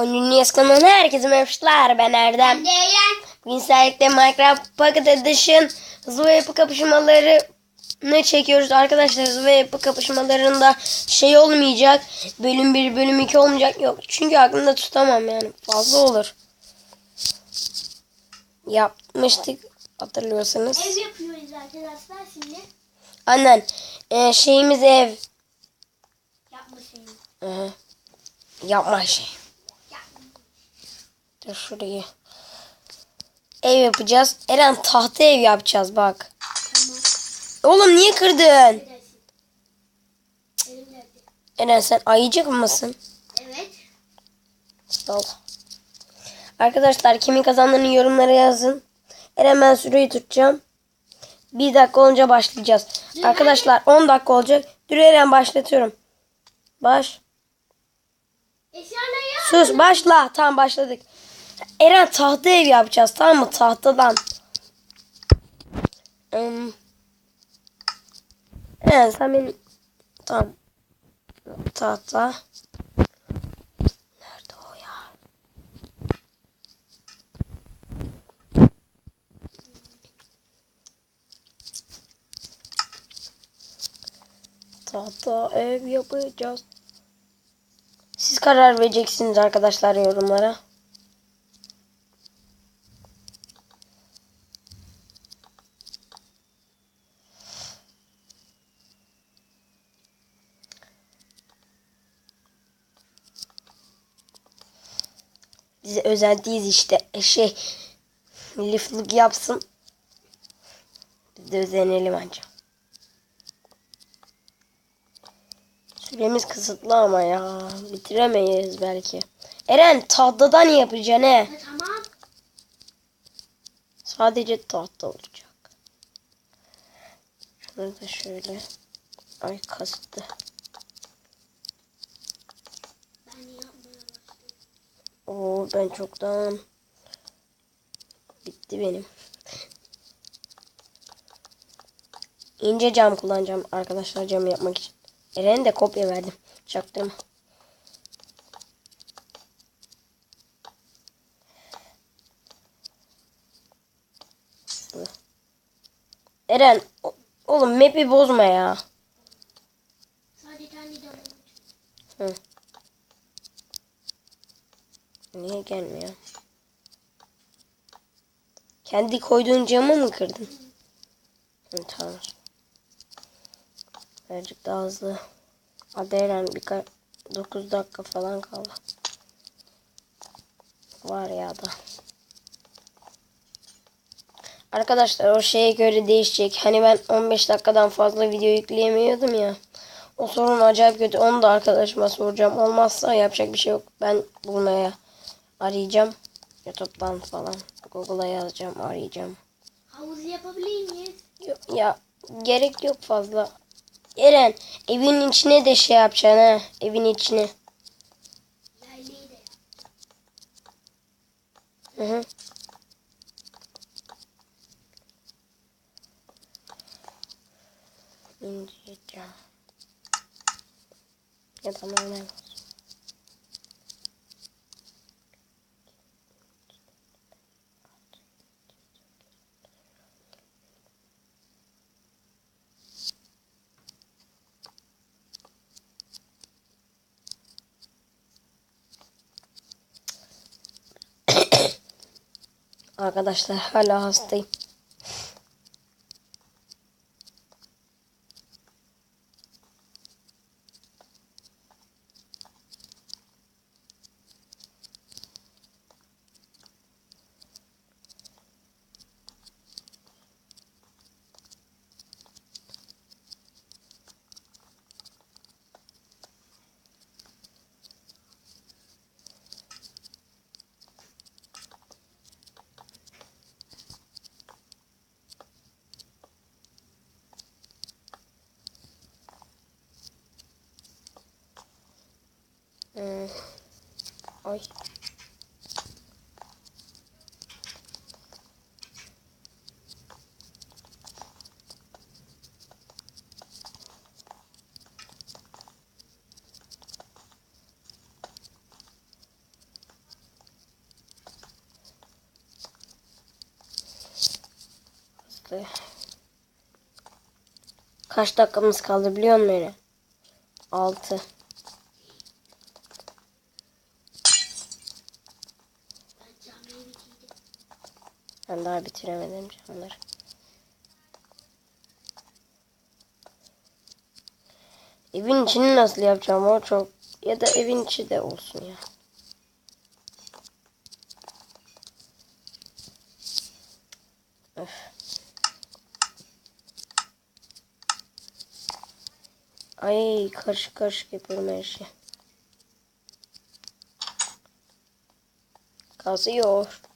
Onun Niyaz kanalına herkese merhabalar. Ben Erdem. Bugün sizlerle Minecraft Pocket Edition hızlı ve yapı kapışmalarını çekiyoruz. Arkadaşlar hızlı ve yapı kapışmalarında şey olmayacak. Bölüm 1, bölüm 2 olmayacak. Yok. Çünkü aklımda tutamam yani. Fazla olur. Yapmıştık hatırlıyorsanız. Ev yapıyoruz arkadaşlar şimdi. Annen e, şeyimiz ev. Yapma hı. Yapma şey. Dur şurayı. Ev yapacağız. Eren tahta ev yapacağız bak. Tamam. Oğlum niye kırdın? Eren sen ayıcık mısın? Evet. Sağ ol. Arkadaşlar kimin kazandığını yorumlara yazın. Eren ben süreyi tutacağım. Bir dakika olunca başlayacağız. Arkadaşlar 10 dakika olacak. Dur Eren başlatıyorum. Baş. Sus başla. Tamam başladık. Eren tahta ev yapacağız tamam mı? Tahtadan. Hmm. Eren sen benim... Tamam. Tahta. Nerede o ya? Tahta ev yapacağız. Siz karar vereceksiniz arkadaşlar yorumlara. Bize özendiyiz işte. E, Şey liflik yapsın. Biz de özenelim anca. Süremiz kısıtlı ama ya. Bitiremeyiz belki. Eren tahtadan yapacaksın he. Tamam. Sadece tahta olacak. Şunu da şöyle. Ay kastı. Ben yapmaya başladım. Oo ben çoktan bitti benim. İnce cam kullanacağım arkadaşlar cam yapmak için. Eren'e de kopya verdim. Çaktırma. Eren oğlum map'i bozma ya. Sadece kendi. Hı. Niye gelmiyor? Kendi koyduğun camı mı kırdın? Hı, tamam. Birazcık daha hızlı. Hadi Eren birkaç 9 dakika falan kaldı. Var ya da. Arkadaşlar o şeye göre değişecek. Hani ben 15 dakikadan fazla video yükleyemiyordum ya. O sorun acayip kötü. Onu da arkadaşıma soracağım. Olmazsa yapacak bir şey yok. Ben bulmaya arayacağım. YouTube'dan falan. Google'a yazacağım, arayacağım. Havuz yapabilir miyiz? Yok, ya gerek yok fazla. Eren evin içine de şey yapacaksın ha. Evin içine. Hı hı. Cam. Ya da normal olsun. Arkadaşlar hala hastayım. Ee, ay. Kaç dakikamız kaldı biliyor musun Meri? 6 Ben daha bitiremedim canları. Evin içini nasıl yapacağım o çok ya da evin içi de olsun ya. Öf. Ay karışık karışık yapıyorum her şeyi. Kazıyor.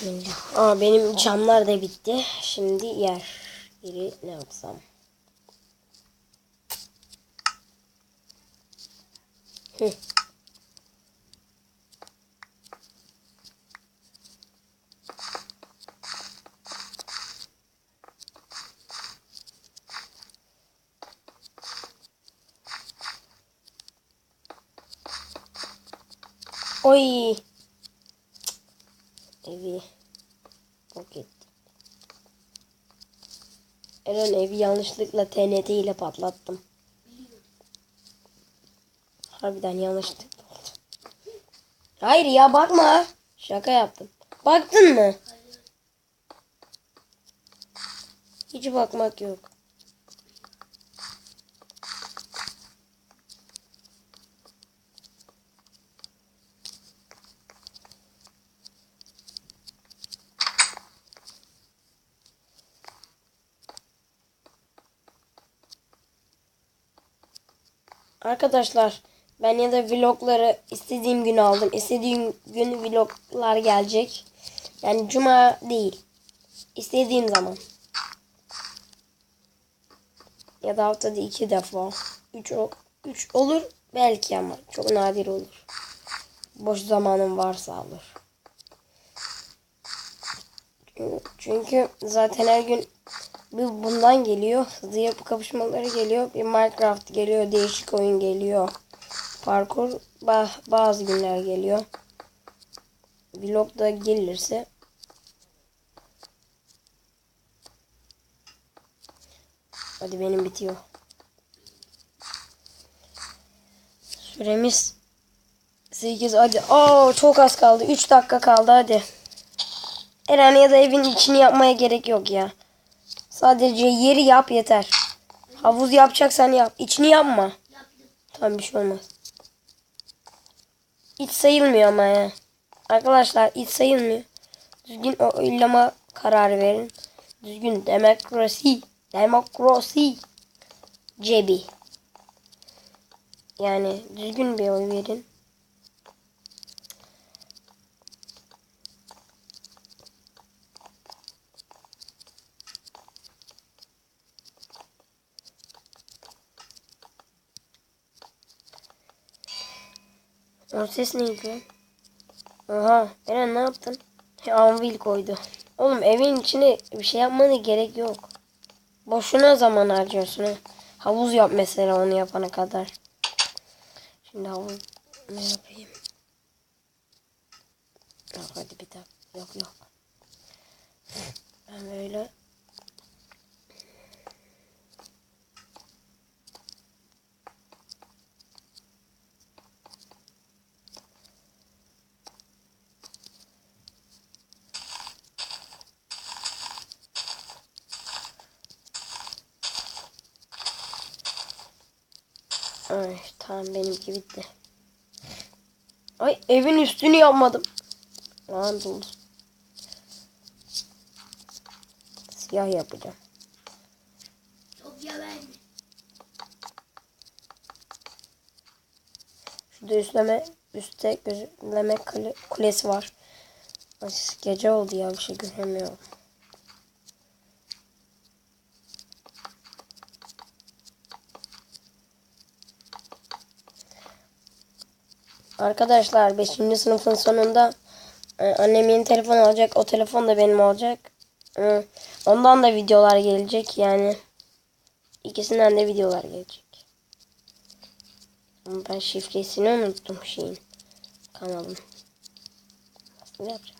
Bismillah. Aa benim camlar da bitti. Şimdi yer. Yeri ne yapsam? Hı. Oy. Evi yok etti. Eren evi yanlışlıkla TNT ile patlattım. Harbiden yanlışlıkla oldu. Hayır ya bakma. Şaka yaptım. Baktın mı? Hiç bakmak yok. Arkadaşlar ben ya da vlogları istediğim gün aldım. İstediğim gün vloglar gelecek. Yani cuma değil. İstediğim zaman. Ya da haftada iki defa. Üç, üç olur belki ama çok nadir olur. Boş zamanım varsa olur. Çünkü zaten her gün bir bundan geliyor. Hızlı yapı kapışmaları geliyor. Bir Minecraft geliyor. Değişik oyun geliyor. Parkur ba- bazı günler geliyor. Vlog da gelirse Hadi benim bitiyor. Süremiz 8 hadi. Oo çok az kaldı. 3 dakika kaldı hadi. Eren ya da evin içini yapmaya gerek yok ya. Sadece yeri yap yeter. Havuz yapacaksan yap. İçini yapma. Tamam bir şey olmaz. İç sayılmıyor ama ya. Arkadaşlar iç sayılmıyor. Düzgün oylama kararı verin. Düzgün demokrasi. Demokrasi. Cebi. Yani düzgün bir oy verin. O ses neydi? Oha Eren ne yaptın? He, Anvil koydu. Oğlum evin içine bir şey yapmana gerek yok. Boşuna zaman harcıyorsun ha. Havuz yap mesela onu yapana kadar. Şimdi havuz ne yapayım? Yok hadi bir dakika. Yok yok. Ben böyle Ay tamam benimki bitti. Ay evin üstünü yapmadım. Lan dur. Siyah yapacağım. Çok ya verme. Şurada üstleme, üstte gözleme kule- kulesi var. Ay, gece oldu ya bir şey göremiyorum. Arkadaşlar 5. sınıfın sonunda e, annem yeni telefon alacak. O telefon da benim olacak. E, Ondan da videolar gelecek yani. İkisinden de videolar gelecek. Ben şifresini unuttum şeyin. Kanalın. Nasıl yapacağım?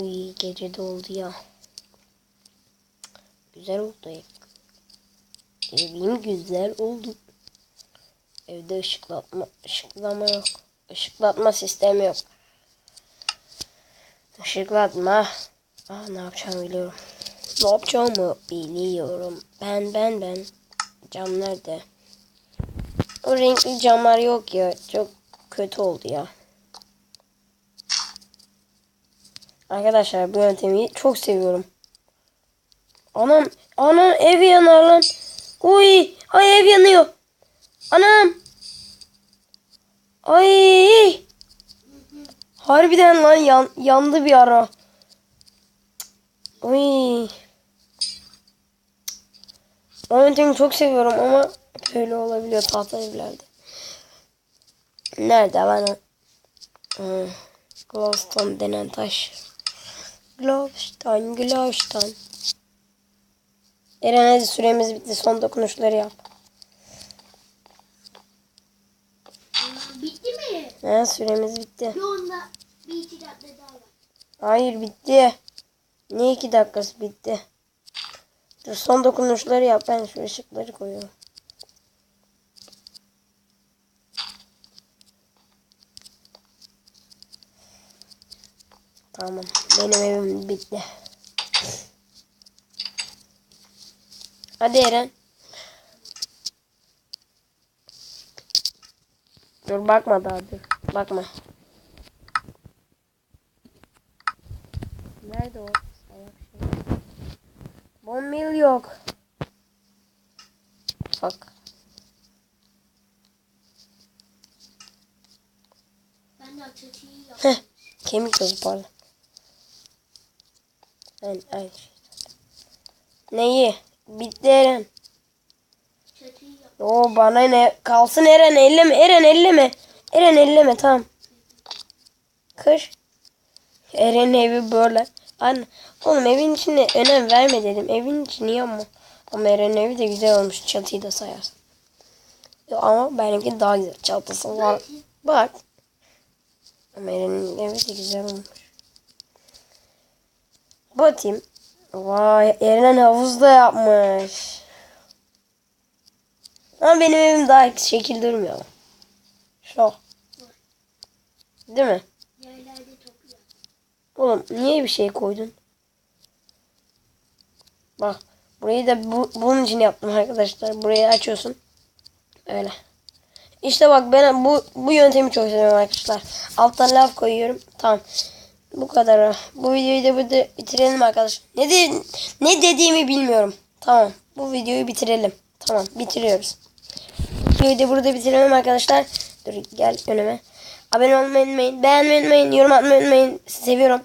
Uy gece doldu ya. Güzel oldu ev. Evim güzel oldu. Evde ışıklatma, ışıklama yok. Işıklatma sistemi yok. Işıklatma. Ah ne yapacağımı biliyorum. Ne yapacağımı biliyorum. Ben ben ben. Cam nerede? O renkli camlar yok ya. Çok kötü oldu ya. Arkadaşlar bu yöntemi çok seviyorum. Anam, anam ev yanar lan. Uy, ay ev yanıyor. Anam. Ay. Harbiden lan yan, yandı bir ara. Uy. O yöntemi çok seviyorum ama böyle olabiliyor tahta evlerde. Nerede o? Hmm. Glowstone denen taş. Glowstone, Glowstone. Eren hadi süremiz bitti. Son dokunuşları yap. Bitti mi? He, süremiz bitti. Onda bir iki dakika daha var. Hayır bitti. Ne iki dakikası bitti. Dur son dokunuşları yap. Ben şu ışıkları koyuyorum. Tamam. Benim evim bitti. Hadi Eren. Dur bakma daha dur. Bakma. Nerede o? Salak şey. Bombil yok. Bak. Ben de Heh. Kemik tozu pardon. Ben, ay. Neyi? Bitti Eren. Oo bana ne? Kalsın Eren elleme. Eren elleme. Eren elleme tamam. Kır. Eren'in evi böyle. Anne, oğlum evin içine önem verme dedim. Evin içini yapma. Ama Eren'in evi de güzel olmuş. Çatıyı da sayarsın. Ama benimki daha güzel. Çatısı var. Bak. Ama Eren'in evi de güzel olmuş. Batayım. Vay Eren havuzda yapmış. Ama benim evim daha şekil durmuyor. Şu. Değil mi? Oğlum niye bir şey koydun? Bak burayı da bu, bunun için yaptım arkadaşlar. Burayı açıyorsun. Öyle. İşte bak ben bu bu yöntemi çok seviyorum arkadaşlar. Alttan laf koyuyorum. Tamam. Bu kadar. Bu videoyu da burada bitirelim arkadaşlar. Ne de, ne dediğimi bilmiyorum. Tamam. Bu videoyu bitirelim. Tamam. Bitiriyoruz. Videoyu da burada bitirelim arkadaşlar. Dur gel önüme. Abone olmayı unutmayın. Beğenmeyi unutmayın. Yorum atmayı unutmayın. Sizi seviyorum.